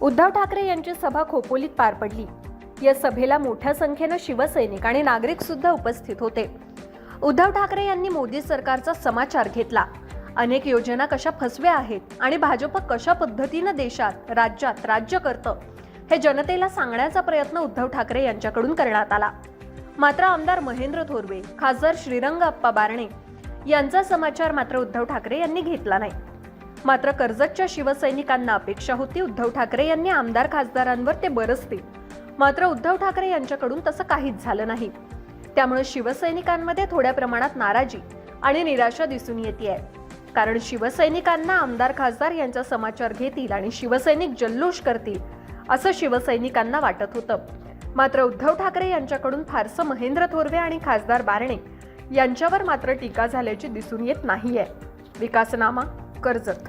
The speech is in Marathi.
उद्धव ठाकरे यांची सभा खोपोलीत पार पडली. या सभेला मोठ्या संख्येनं शिवसैनिक आणि नागरिक सुद्धा उपस्थित होते. उद्धव ठाकरे यांनी मोदी सरकारचा समाचार घेतला. अनेक योजना कशा फसव्या आहेत आणि भाजप कशा पद्धतीनं देशात राज्यात राज्य करतं हे जनतेला सांगण्याचा प्रयत्न उद्धव ठाकरे यांच्याकडून करण्यात आला. मात्र आमदार महेंद्र थोरवे खासदार श्रीरंग अप्पा बारणे यांचा समाचार मात्र उद्धव ठाकरे यांनी घेतला नाही. मात्र कर्जतच्या शिवसैनिकांना अपेक्षा होती उद्धव ठाकरे यांनी आमदार खासदारांवर ते बरसतील मात्र उद्धव ठाकरे यांच्याकडून तसं काहीच झालं नाही. त्यामुळे शिवसैनिकांमध्ये थोड्या प्रमाणात नाराजी आणि निराशा दिसून येते आहे कारण शिवसैनिकांना आमदार खासदार यांचा समाचार घेतील आणि शिवसैनिक जल्लोष करतील असं शिवसैनिकांना वाटत होतं. मात्र उद्धव ठाकरे यांच्याकडून फारसं महेंद्र थोरवे आणि खासदार बारणे यांच्यावर मात्र टीका झाल्याची दिसून येत नाहीये. विकासनामा कर्जत.